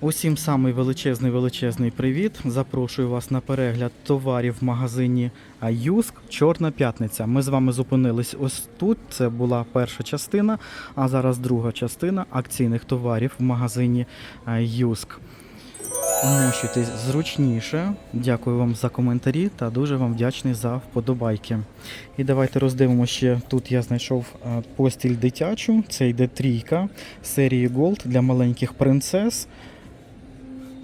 Усім самий величезний величезний привіт. Запрошую вас на перегляд товарів в магазині Юск Чорна п'ятниця. Ми з вами зупинились ось тут. Це була перша частина, а зараз друга частина акційних товарів в магазині Юск. Вмощуйтесь зручніше. Дякую вам за коментарі та дуже вам вдячний за вподобайки. І давайте роздивимо ще. Тут я знайшов е, постіль дитячу. Це йде трійка серії Gold для маленьких принцес.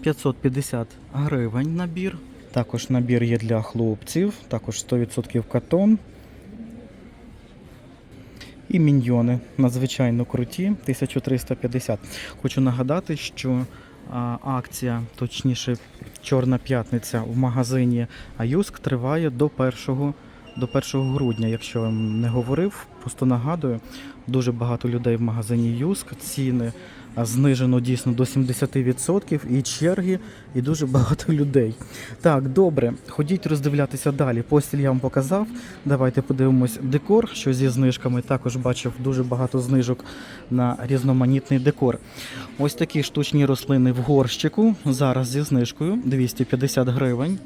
550 гривень набір. Також набір є для хлопців, також 100% катон. І міньйони надзвичайно круті, 1350. Хочу нагадати, що а, акція, точніше, Чорна п'ятниця в магазині Аюск триває до 1, до 1 грудня. Якщо вам не говорив, просто нагадую, дуже багато людей в магазині Юск. Ціни знижено дійсно до 70% і черги, і дуже багато людей. Так, добре, ходіть роздивлятися далі. Постіль я вам показав. Давайте подивимось декор, що зі знижками. Також бачив дуже багато знижок на різноманітний декор. Ось такі штучні рослини в горщику. Зараз зі знижкою 250 гривень.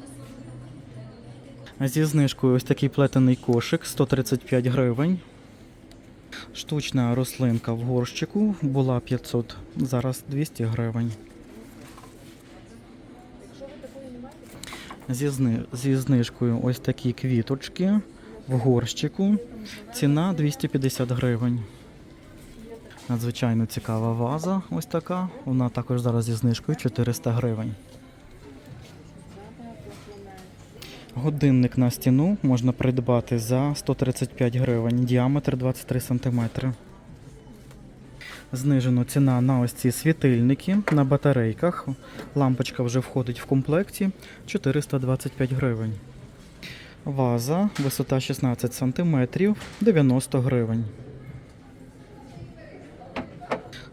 Зі знижкою ось такий плетений кошик 135 гривень. Штучна рослинка в горщику була 500, зараз 200 гривень. Зі, зни... зі знижкою ось такі квіточки в горщику. Ціна 250 гривень. Надзвичайно цікава ваза, ось така. Вона також зараз зі знижкою 400 гривень. Годинник на стіну можна придбати за 135 гривень, діаметр 23 см. Знижено ціна на ось ці світильники на батарейках. Лампочка вже входить в комплекті 425 гривень. Ваза, висота 16 см, 90 гривень.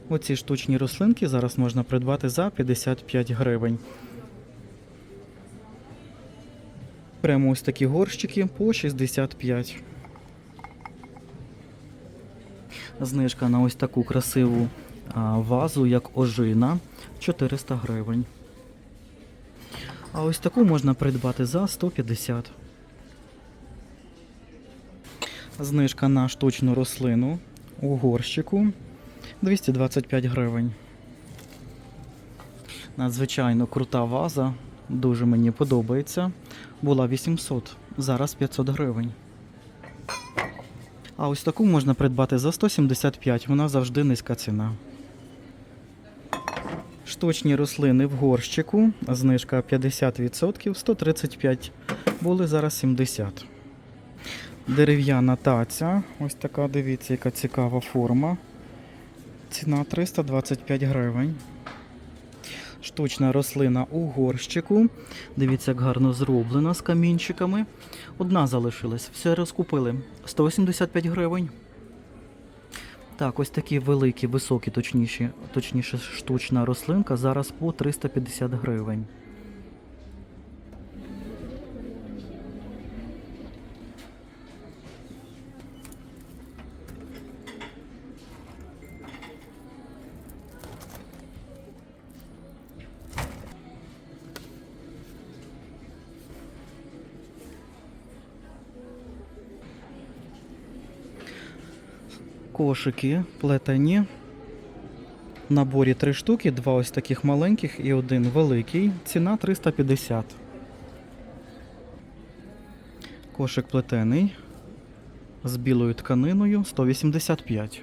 Оці штучні рослинки зараз можна придбати за 55 гривень. Прямо ось такі горщики по 65. Знижка на ось таку красиву вазу, як ожина, 400 гривень. А ось таку можна придбати за 150. Знижка на штучну рослину у горщику 225 гривень. Надзвичайно крута ваза, дуже мені подобається. Була 800, зараз 500 гривень. А ось таку можна придбати за 175, вона завжди низька ціна. Штучні рослини в горщику, знижка 50%, 135, були зараз 70. Дерев'яна таця, ось така, дивіться, яка цікава форма. Ціна 325 гривень. Штучна рослина у горщику. Дивіться, як гарно зроблена з камінчиками. Одна залишилась. Все розкупили. 185 гривень. Так, ось такі великі, високі, точніше, точніше, штучна рослинка зараз по 350 гривень. Кошики плетені. В наборі три штуки, два ось таких маленьких і один великий. Ціна 350. Кошик плетений з білою тканиною 185.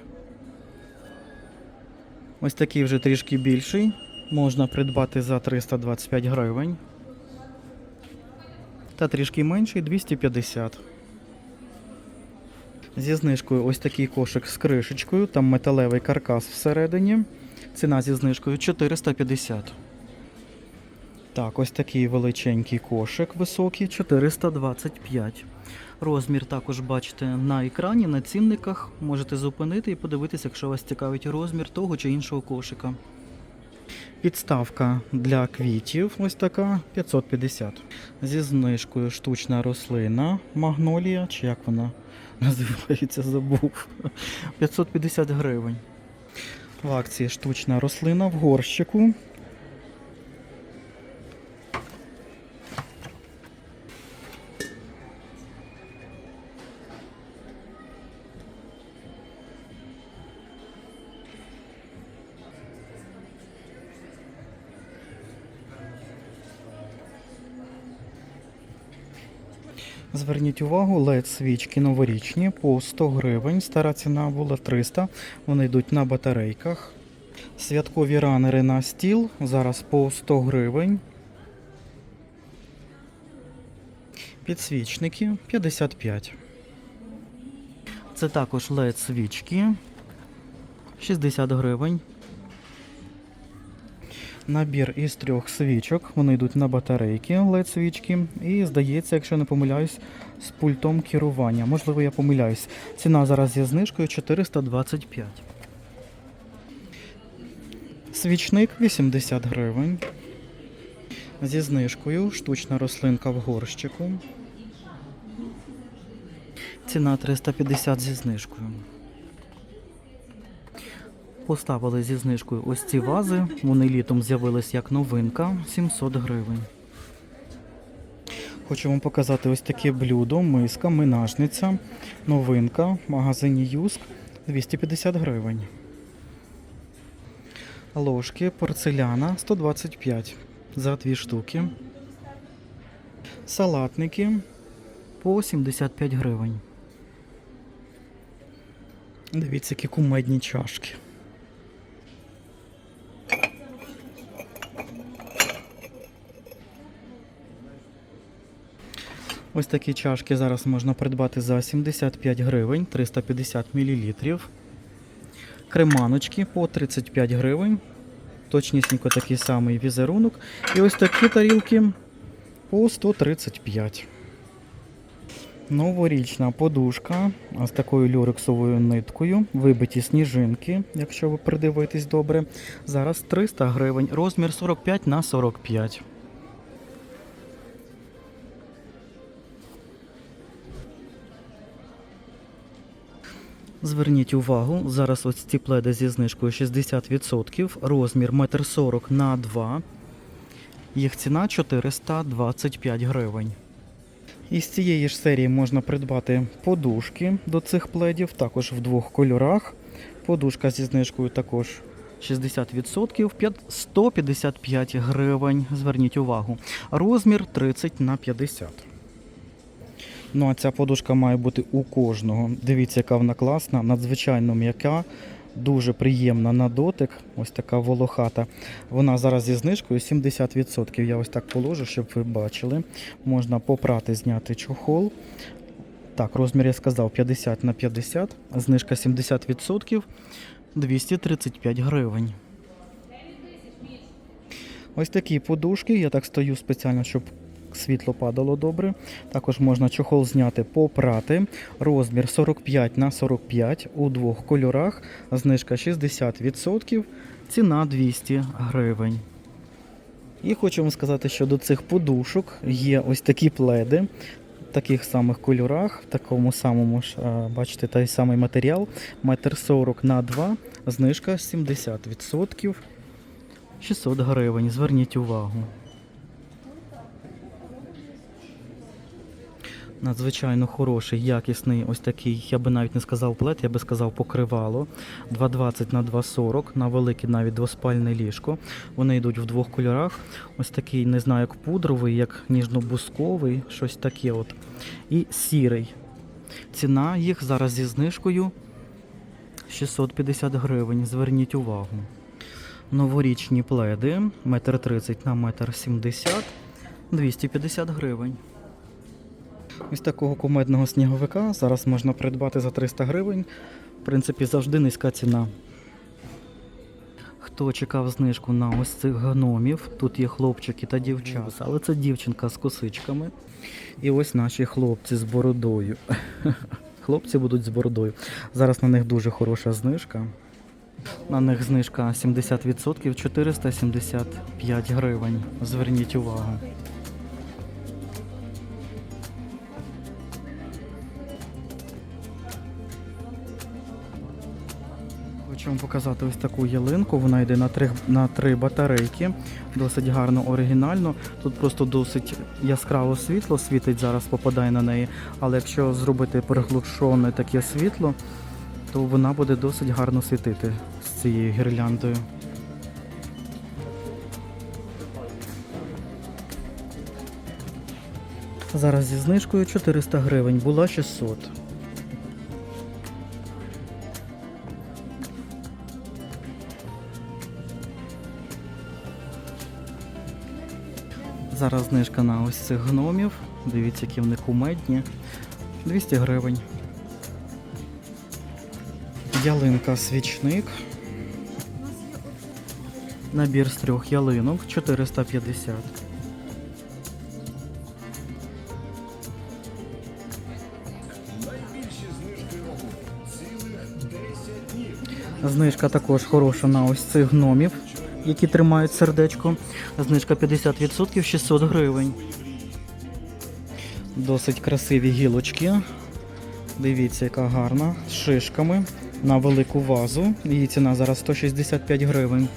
Ось такий вже трішки більший. Можна придбати за 325 гривень. Та трішки менший 250. Зі знижкою ось такий кошик з кришечкою, там металевий каркас всередині. Ціна зі знижкою 450. Так, ось такий величенький кошик високий 425. Розмір також бачите на екрані, на цінниках. Можете зупинити і подивитися, якщо вас цікавить розмір того чи іншого кошика. Підставка для квітів ось така 550. Зі знижкою штучна рослина магнолія, чи як вона називається, забув. 550 гривень. В акції штучна рослина в горщику Зверніть увагу, LED свічки новорічні по 100 гривень. Стара ціна була 300. Вони йдуть на батарейках. Святкові ранери на стіл зараз по 100 гривень. Підсвічники 55. Це також LED свічки 60 гривень. Набір із трьох свічок. Вони йдуть на батарейки LED свічки. І здається, якщо не помиляюсь, з пультом керування. Можливо, я помиляюсь. Ціна зараз зі знижкою 425. Свічник 80 гривень. Зі знижкою штучна рослинка в горщику. Ціна 350 зі знижкою. Поставили зі знижкою ось ці вази. Вони літом з'явились як новинка 700 гривень. Хочу вам показати ось таке блюдо, миска, минажниця, новинка в магазині Юск 250 гривень. Ложки порцеляна 125 за дві штуки. Салатники по 75 гривень. Дивіться, які кумедні чашки. Ось такі чашки зараз можна придбати за 75 гривень, 350 мл. Креманочки по 35 гривень. Точнісінько такий самий візерунок. І ось такі тарілки по 135. Новорічна подушка з такою люрексовою ниткою. Вибиті сніжинки, якщо ви придивитесь добре. Зараз 300 гривень, розмір 45 на 45. Зверніть увагу, зараз ось ці пледи зі знижкою 60%, розмір 1,40 м на 2 Їх ціна 425 гривень. Із цієї ж серії можна придбати подушки до цих пледів, також в двох кольорах. Подушка зі знижкою також 60%, п'ят- 155 гривень. Зверніть увагу. Розмір 30 на 50. Ну а ця подушка має бути у кожного. Дивіться, яка вона класна, надзвичайно м'яка, дуже приємна на дотик. Ось така волохата. Вона зараз зі знижкою 70%. Я ось так положу, щоб ви бачили. Можна попрати, зняти чохол. Так, розмір я сказав 50 на 50, знижка 70%, 235 гривень. Ось такі подушки. Я так стою спеціально, щоб світло падало добре. Також можна чохол зняти, попрати. Розмір 45 на 45 у двох кольорах. Знижка 60%, ціна 200 гривень. І хочу вам сказати, що до цих подушок є ось такі пледи. В таких самих кольорах, в такому самому ж, бачите, той самий матеріал. Метр 40 на 2, знижка 70%. 600 гривень. Зверніть увагу. Надзвичайно хороший, якісний ось такий, я би навіть не сказав плед, я би сказав покривало. 2,20 на 2,40 на велике навіть двоспальне ліжко. Вони йдуть в двох кольорах. Ось такий, не знаю, як пудровий, як ніжно-бусковий, щось таке от. І сірий. Ціна їх зараз зі знижкою 650 гривень. Зверніть увагу. Новорічні пледи 1,30 на 1,70 м, 250 гривень. Ось такого кумедного сніговика зараз можна придбати за 300 гривень. В принципі, завжди низька ціна. Хто чекав знижку на ось цих гномів, тут є хлопчики та дівчата, але це дівчинка з косичками. І ось наші хлопці з бородою. Хлопці будуть з бородою. Зараз на них дуже хороша знижка. На них знижка 70%, 475 гривень. Зверніть увагу. Хочу вам показати ось таку ялинку. Вона йде на три, на три батарейки. Досить гарно, оригінально. Тут просто досить яскраво світло світить, зараз попадає на неї. Але якщо зробити приглушене таке світло, то вона буде досить гарно світити з цією гірляндою. Зараз зі знижкою 400 гривень, була 600. Зараз знижка на ось цих гномів. Дивіться, які вони кумедні. 200 гривень. Ялинка свічник. Набір з трьох ялинок 450. Знижка також хороша на ось цих гномів, які тримають сердечко. Знижка 50% 600 гривень. Досить красиві гілочки. Дивіться, яка гарна. З шишками на велику вазу. Її ціна зараз 165 гривень.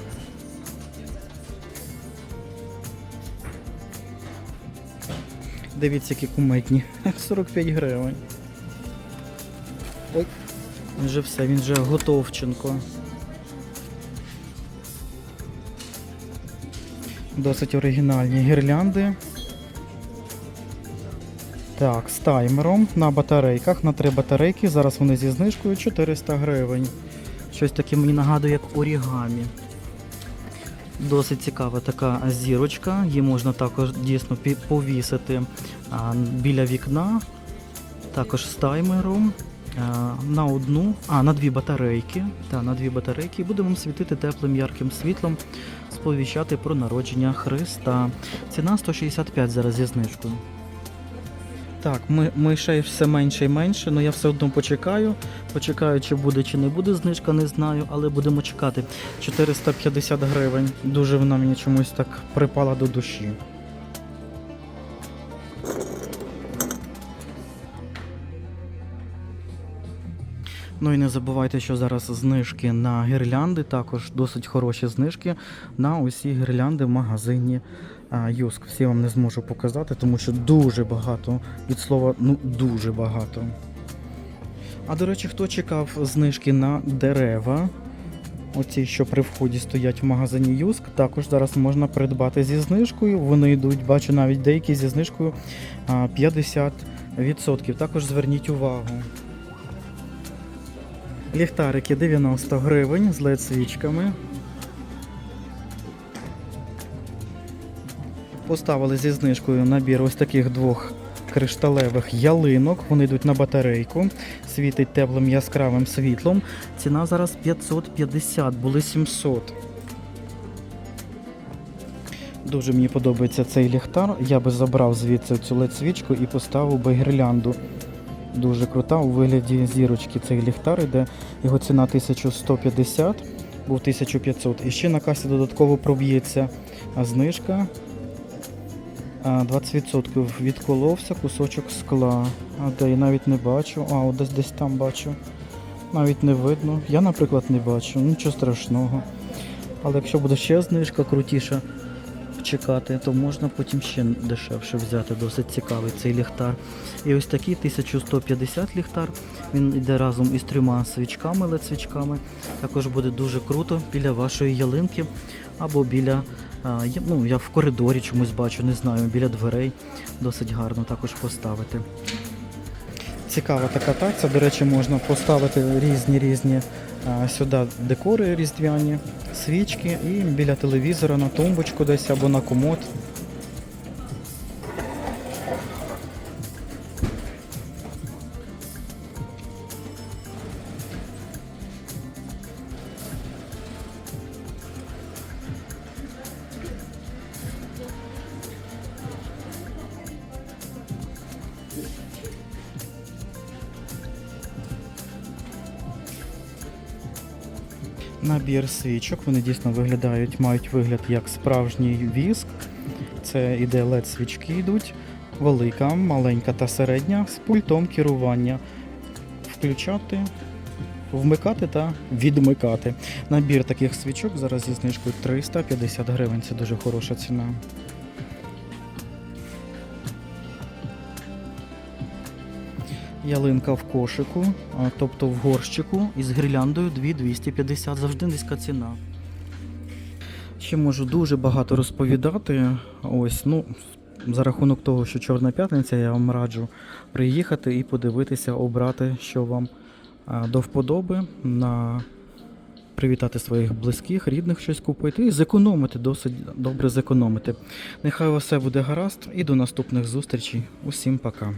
Дивіться, які куметні. 45 гривень. Ой, він же все, він же готовченко. Досить оригінальні гірлянди. Так, з таймером на батарейках, на три батарейки. Зараз вони зі знижкою 400 гривень. Щось таке мені нагадує, як орігамі. Досить цікава така зірочка. Її можна також дійсно повісити біля вікна. Також з таймером. А, На одну, а на дві батарейки. Та, на дві батарейки. Будемо світити теплим ярким світлом, сповіщати про народження Христа. Ціна 165 зараз зі знижкою. Так, ми, мишей все менше і менше, але я все одно почекаю. Почекаю, чи буде, чи не буде знижка, не знаю, але будемо чекати. 450 гривень. Дуже вона мені чомусь так припала до душі. Ну і не забувайте, що зараз знижки на гірлянди, також досить хороші знижки на усі гірлянди в магазині Юск. Всі вам не зможу показати, тому що дуже багато. Від слова, ну дуже багато. А до речі, хто чекав знижки на дерева? Оці, що при вході стоять в магазині Юск, також зараз можна придбати зі знижкою. Вони йдуть, бачу навіть деякі зі знижкою 50%. Також зверніть увагу. Ліхтарики 90 гривень з led свічками. Поставили зі знижкою набір ось таких двох кришталевих ялинок. Вони йдуть на батарейку, світить теплим яскравим світлом. Ціна зараз 550, були 700. Дуже мені подобається цей ліхтар. Я би забрав звідси цю led свічку і поставив би гірлянду. Дуже крута у вигляді зірочки цей ліхтар іде. Його ціна 1150, був 1500. І ще на касі додатково проб'ється знижка. 20% відколовся кусочок скла. А де я навіть не бачу. А, от десь десь там бачу. Навіть не видно. Я, наприклад, не бачу. Нічого страшного. Але якщо буде ще знижка крутіша чекати, то можна потім ще дешевше взяти. Досить цікавий цей ліхтар. І ось такий 1150 ліхтар. Він йде разом із трьома свічками, led свічками. Також буде дуже круто біля вашої ялинки або біля. Ну, я в коридорі чомусь бачу, не знаю, біля дверей досить гарно також поставити. Цікава така таця. До речі, можна поставити різні різні сюди декори різдвяні, свічки і біля телевізора на тумбочку десь або на комод. Набір свічок, вони дійсно виглядають, мають вигляд як справжній віск. Це іде led свічки йдуть, велика, маленька та середня з пультом керування. Включати, вмикати та відмикати. Набір таких свічок зараз зі знижкою 350 гривень. Це дуже хороша ціна. Ялинка в кошику, тобто в горщику із гірляндою 2250, завжди низька ціна. Ще можу дуже багато розповідати. Ось, ну, за рахунок того, що Чорна п'ятниця, я вам раджу приїхати і подивитися, обрати, що вам до вподоби, на привітати своїх близьких, рідних щось купити і зекономити, досить добре зекономити. Нехай у вас все буде гаразд і до наступних зустрічей. Усім пока.